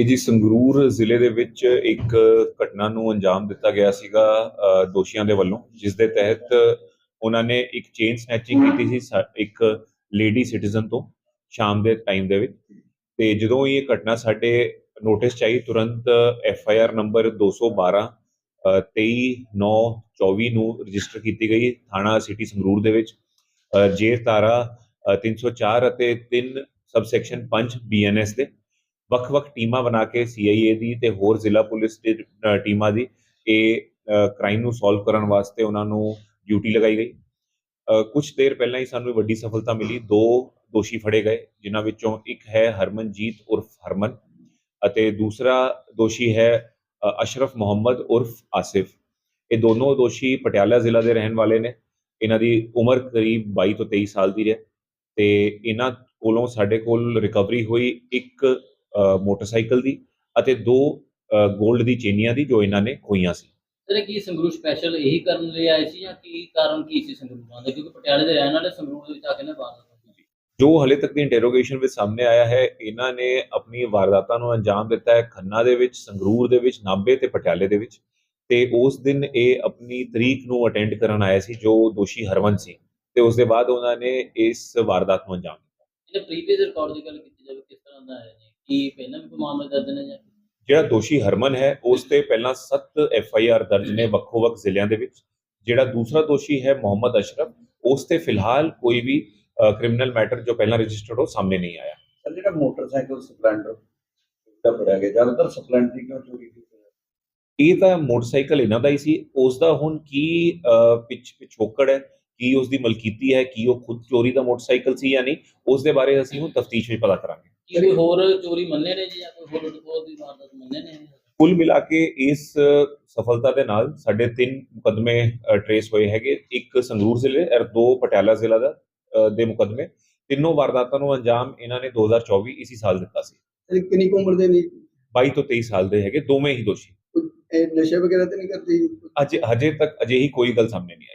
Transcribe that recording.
ਇਹ ਜੀ ਸੰਗਰੂਰ ਜ਼ਿਲ੍ਹੇ ਦੇ ਵਿੱਚ ਇੱਕ ਘਟਨਾ ਨੂੰ ਅੰਜਾਮ ਦਿੱਤਾ ਗਿਆ ਸੀਗਾ ਦੋਸ਼ੀਆਂ ਦੇ ਵੱਲੋਂ ਜਿਸ ਦੇ ਤਹਿਤ ਉਹਨਾਂ ਨੇ ਇੱਕ ਚੇਨ ਸਨੈਚਿੰਗ ਕੀਤੀ ਸੀ ਇੱਕ ਲੇਡੀ ਸਿਟੀਜ਼ਨ ਤੋਂ ਸ਼ਾਮ ਦੇ ਟਾਈਮ ਦੇ ਵਿੱਚ। ਤੇ ਜਦੋਂ ਇਹ ਘਟਨਾ ਸਾਡੇ ਨੋਟਿਸ ਚ ਆਈ ਤੁਰੰਤ ਐਫ ਆਈ ਆਰ ਨੰਬਰ 212 ਅ, 23 9 24 ਨੂੰ ਰਜਿਸਟਰ ਕੀਤੀ ਗਈ ਥਾਣਾ ਸਿਟੀ ਸੰਗਰੂਰ ਦੇ ਵਿੱਚ। ਅ, ਜੇਰ ਧਾਰਾ ਅ, 304 ਅਤੇ 3 ਸਬਸੈਕਸ਼ਨ 5 ਬੀਐਨਐਸ ਦੇ। ਵੱਖ-ਵੱਖ ਟੀਮਾਂ ਬਣਾ ਕੇ ਸੀਆਈਏ ਦੀ ਤੇ ਹੋਰ ਜ਼ਿਲ੍ਹਾ ਪੁਲਿਸ ਦੀ ਟੀਮਾਂ ਦੀ ਇਹ ਕ੍ਰਾਈਮ ਨੂੰ ਸੋਲਵ ਕਰਨ ਵਾਸਤੇ ਉਹਨਾਂ ਨੂੰ ਡਿਊਟੀ ਲਗਾਈ ਗਈ। ਕੁਝ ਦੇਰ ਪਹਿਲਾਂ ਹੀ ਸਾਨੂੰ ਵੱਡੀ ਸਫਲਤਾ ਮਿਲੀ। ਦੋ ਦੋਸ਼ੀ ਫੜੇ ਗਏ, ਜਿਨ੍ਹਾਂ ਵਿੱਚੋਂ ਇੱਕ ਹੈ ਹਰਮਨਜੀਤ ਉਰਫ ਹਰਮਨ ਅਤੇ ਦੂਸਰਾ ਦੋਸ਼ੀ ਹੈ ਅਸ਼ਰਫ ਮੁਹੰਮਦ ਉਰਫ ਆਸਿਫ। ਇਹ ਦੋਨੋਂ ਦੋਸ਼ੀ ਪਟਿਆਲਾ ਜ਼ਿਲ੍ਹਾ ਦੇ ਰਹਿਣ ਵਾਲੇ ਨੇ। ਇਹਨਾਂ ਦੀ ਉਮਰ ਕਰੀਬ 22 ਤੋਂ 23 ਸਾਲ ਦੀ ਹੈ ਤੇ ਇਹਨਾਂ ਕੋਲੋਂ ਸਾਡੇ ਕੋਲ ਰਿਕਵਰੀ ਹੋਈ ਇੱਕ ਮੋਟਰਸਾਈਕਲ ਦੀ ਅਤੇ ਦੋ 골ਡ ਦੀ ਚੇਨੀਆਂ ਦੀ ਜੋ ਇਹਨਾਂ ਨੇ ਖੋਈਆਂ ਸੀ। ਸਰ ਕੀ ਸੰਗਰੂਰ ਸਪੈਸ਼ਲ ਇਹੀ ਕਰਨ ਲਈ ਆਏ ਸੀ ਜਾਂ ਕੀ ਕਾਰਨ ਕੀ ਸੀ ਸੰਗਰੂਰ ਦਾ? ਕਿਉਂਕਿ ਪਟਿਆਲੇ ਦੇ ਰਹਿਣ ਵਾਲੇ ਸੰਗਰੂਰ ਦੇ ਵਿੱਚ ਆ ਕੇ ਨਾ ਬਾਹਰ ਜੋ ਹਲੇ ਤੱਕ ਦੀ ਇੰਟਰੋਗੇਸ਼ਨ ਵਿੱਚ ਸਾਹਮਣੇ ਆਇਆ ਹੈ ਇਹਨਾਂ ਨੇ ਆਪਣੀ ਵਾਰਦਾਤਾਂ ਨੂੰ ਅੰਜਾਮ ਦਿੱਤਾ ਹੈ ਖੰਨਾ ਦੇ ਵਿੱਚ ਸੰਗਰੂਰ ਦੇ ਵਿੱਚ ਨਾਭੇ ਤੇ ਪਟਿਆਲੇ ਦੇ ਵਿੱਚ। ਤੇ ਉਸ ਦਿਨ ਇਹ ਆਪਣੀ ਤਰੀਕ ਨੂੰ ਅਟੈਂਡ ਕਰਨ ਆਇਆ ਸੀ ਜੋ ਦੋਸ਼ੀ ਹਰਵੰਤ ਸੀ। ਤੇ ਉਸ ਦੇ ਬਾਅਦ ਉਹਨਾਂ ਨੇ ਇਸ ਵਾਰਦਾਤ ਨੂੰ ਅੰਜਾਮ ਦਿੱਤਾ। ਇਹਦੇ ਪ੍ਰੀਵੀਅਸ ਰਿਕਾਰਡ ਦੀ ਗੱਲ ਕੀਤੀ ਜਾਵੇ ਕਿਸ ਤਰ੍ਹਾਂ ਦਾ ਹੈ ਜੀ? ਕੀ ਪਹਿਲਾਂ ਵੀ ਕੋਈ ਮਾਮਲੇ ਦਰਜ ਨੇ ਜਾਂ ਜਿਹੜਾ ਦੋਸ਼ੀ ਹਰਮਨ ਹੈ ਉਸ ਤੇ ਪਹਿਲਾਂ 7 ਐਫ ਆਈ ਆਰ ਦਰਜ ਨੇ ਵੱਖੋ-ਵੱਖ ਜ਼ਿਲ੍ਹਿਆਂ ਦੇ ਵਿੱਚ। ਜਿਹੜਾ ਦੂਸਰਾ ਦੋਸ਼ੀ ਹੈ ਮੁਹੰਮਦ ਅਸ਼ਰਫ ਉਸ ਤੇ ਫਿਲਹਾਲ ਕੋਈ ਵੀ ਕ੍ਰਿਮੀਨਲ ਮੈਟਰ ਜੋ ਪਹਿਲਾਂ ਰਜਿਸਟਰਡ ਹੋ ਸਾਹਮਣੇ ਨਹੀਂ ਆਇਆ। ਸਰ ਜਿਹੜਾ ਮੋਟਰਸਾਈਕਲ ਸਪਲੈਂਡਰ ਦਾ ਫੜਿਆ ਗਿਆ ਜ਼ਿਆਦਾਤਰ ਸਪਲੈਂਡਰ ਕਿਉਂ ਚੋਰੀ ਕੀਤੀ? ਇਹ ਤਾਂ ਮੋਟਰਸਾਈਕਲ ਇਹਨਾਂ ਦਾ ਹੀ ਸੀ। ਉਸ ਦਾ ਹੁਣ ਕੀ ਪਿਛ ਪਿਛੋਕੜ ਹੈ? ਕੀ ਉਸ ਦੀ ਮਲਕੀਤੀ ਹੈ? ਕੀ ਉਹ ਖੁਦ ਚੋਰੀ ਦਾ ਮੋਟਰਸਾਈਕਲ ਸੀ ਜਾਂ ਨਹੀਂ? ਉਸ ਦੇ ਬਾਰੇ ਅਸੀਂ ਹੁਣ ਤਫਤੀਸ਼ ਵਿੱਚ ਪਤਾ ਕਰਾਂਗੇ। ਕੀ ਕੋਈ ਹੋਰ ਚੋਰੀ ਮੰਨੇ ਨੇ ਜੀ ਜਾਂ ਕੋਈ ਹੋਰ ਲੁੱਟਖੋਹ ਦੀ ਵਾਰਦਾਤ ਮੰਨੇ ਨੇ ਕੁੱਲ ਮਿਲਾ ਕੇ ਇਸ ਸਫਲਤਾ ਦੇ ਨਾਲ ਸਾਡੇ ਤਿੰਨ ਮੁਕਦਮੇ ਟਰੇਸ ਹੋਏ ਹੈਗੇ। ਇੱਕ ਸੰਗਰੂਰ ਜ਼ਿਲ੍ਹੇ ਔਰ ਦੋ ਪਟਿਆਲਾ ਜ਼ਿਲ੍ਹਾ ਦਾ ਦੇ ਮੁਕਦਮੇ। ਤਿੰਨੋਂ ਵਾਰਦਾਤਾਂ ਨੂੰ ਅੰਜਾਮ ਇਹਨਾਂ ਨੇ 2024 ਇਸੀ ਸਾਲ ਦਿੱਤਾ ਸੀ। ਕਿੰਨੀ ਕੁ ਉਮਰ ਦੇ ਨੇ? 22 ਤੋਂ 23 ਸਾਲ ਦੇ ਹੈਗੇ ਦੋਵੇਂ ਹੀ ਦੋਸ਼ੀ। ਇਹ ਨਸ਼ੇ ਵਗੈਰਾ ਤੇ ਨਹੀਂ ਕਰਦੇ? ਅਜੇ ਹਜੇ ਤੱਕ ਅਜਿਹੀ ਕੋਈ ਗੱਲ ਸਾਹਮਣੇ ਨਹੀਂ